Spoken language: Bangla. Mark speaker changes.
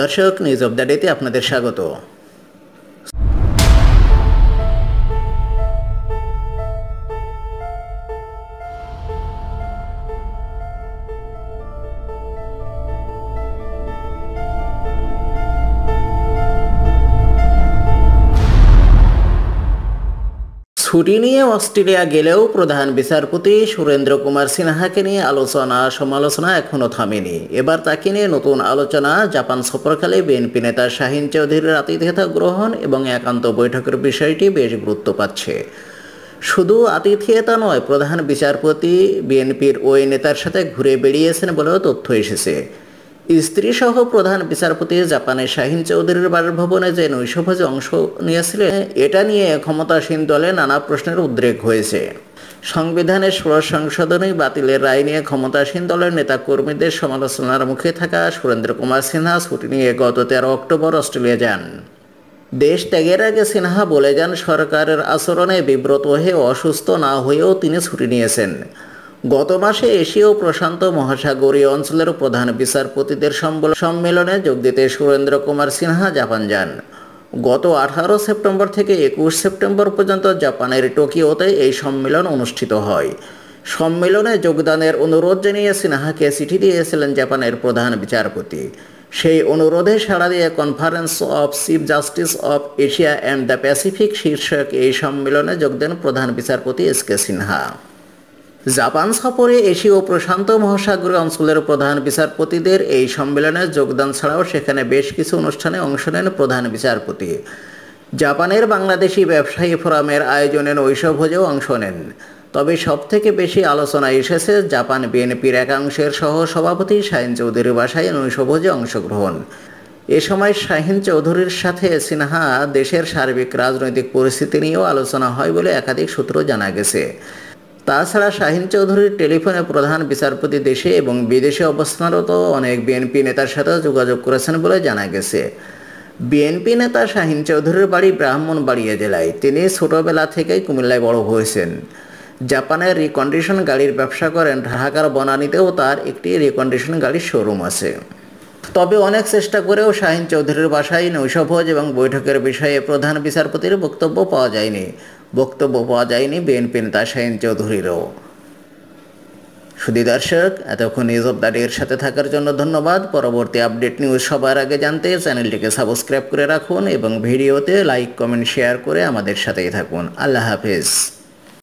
Speaker 1: দর্শক নিউজ অব দ্য ডেতে আপনাদের স্বাগত। ছুটি নিয়ে অস্ট্রেলিয়া গেলেও প্রধান বিচারপতি সুরেন্দ্র কুমার সিনহাকে নিয়ে আলোচনা, সমালোচনা এখনও থামেনি। এবার তাকে নিয়ে নতুন আলোচনা, জাপান সফরকালে বিএনপি নেতা শাহিন চৌধুরীর আতিথেয়তা গ্রহণ এবং একান্ত বৈঠকের বিষয়টি বেশ গুরুত্ব পাচ্ছে। শুধু আতিথেয়তা নয়, প্রধান বিচারপতি বিএনপির ওই নেতার সাথে ঘুরে বেড়িয়েছেন বলেও তথ্য এসেছে। স্ত্রী সহ প্রধান বিচারপতি জাপানের শাহিন চৌধুরীর বাড়ির ভবনে যে নৈশভোজে অংশ নিয়েছিলেন, এটা নিয়ে ক্ষমতাসীন দলে নানা প্রশ্নের উদ্রেক হয়েছে। সংবিধানের ষোড়শ সংশোধনী বাতিলের রায় নিয়ে ক্ষমতাসীন দলের নেতা কর্মীদের সমালোচনার মুখে থাকা সুরেন্দ্র কুমার সিনহা ছুটি নিয়ে গত তেরো অক্টোবর অস্ট্রেলিয়া যান। দেশ ত্যাগের আগে সিনহা বলে যান, সরকারের আচরণে বিব্রত হয়ে অসুস্থ না হয়েও তিনি ছুটি নিয়েছেন। গত মাসে এশীয় প্রশান্ত মহাসাগরীয় অঞ্চলের প্রধান বিচারপতিদের সম্মেলনে যোগ দিতে সুরেন্দ্র কুমার সিনহা জাপান যান। গত আঠারো সেপ্টেম্বর থেকে একুশ সেপ্টেম্বর পর্যন্ত জাপানের টোকিওতে এই সম্মেলন অনুষ্ঠিত হয়। সম্মেলনে যোগদানের অনুরোধ জানিয়ে সিনহাকে চিঠি দিয়েছিলেন জাপানের প্রধান বিচারপতি। সেই অনুরোধে সাড়া দিয়ে conference of chief justice of Asia and the Pacific শীর্ষক এই সম্মেলনে যোগ দেন প্রধান বিচারপতি এস কে সিনহা। জাপান সফরে এশীয় প্রশান্ত মহাসাগরীয় অঞ্চলের প্রধান বিচারপতিদের এই সম্মেলনে যোগদান ছাড়াও সেখানে বেশ কিছু অনুষ্ঠানে অংশ নেন প্রধান বিচারপতি। জাপানের বাংলাদেশি ব্যবসায়ী ফোরামের আয়োজনে নৈশভোজেও অংশ নেন। তবে সবথেকে বেশি আলোচনা এসেছে জাপান বিএনপির একাংশের সহ সভাপতি শাহিন চৌধুরীর বাসায় নৈশভোজে অংশগ্রহণ। এ সময় শাহিন চৌধুরীর সাথে সিনহা দেশের সার্বিক রাজনৈতিক পরিস্থিতি নিয়েও আলোচনা হয় বলে একাধিক সূত্র জানা গেছে। তাছাড়া শাহিন চৌধুরীর টেলিফোনে প্রধান বিচারপতি দেশে এবং বিদেশে অবস্থানরত অনেক বিএনপি নেতার সাথে যোগাযোগ করেছেন বলে জানা গেছে। বিএনপি নেতা শাহিন চৌধুরীর বাড়ি ব্রাহ্মণবাড়িয়া জেলায়। তিনি ছোটবেলা থেকেই কুমিল্লায় বড় হয়েছেন। জাপানের রিকন্ডিশন গাড়ির ব্যবসা করেন। ঢাকার বনানীতেও তার একটি রিকন্ডিশন গাড়ির শোরুম আছে। তবে অনেক চেষ্টা করেও শাহিন চৌধুরীর বাসায় নৈশভোজ এবং বৈঠকের বিষয়ে প্রধান বিচারপতির বক্তব্য পাওয়া যায়নি। বক্তব্য পাওয়া যায়নি বিএনপি নেতা শাহিন চৌধুরীরও। সুদী দর্শক, এতক্ষণ নিউজ অব দ্য সাথে থাকার জন্য ধন্যবাদ। পরবর্তী আপডেট নিউজ সবার আগে জানতে চ্যানেলটিকে সাবস্ক্রাইব করে রাখুন এবং ভিডিওতে লাইক কমেন্ট শেয়ার করে আমাদের সাথেই থাকুন। আল্লাহ হাফেজ।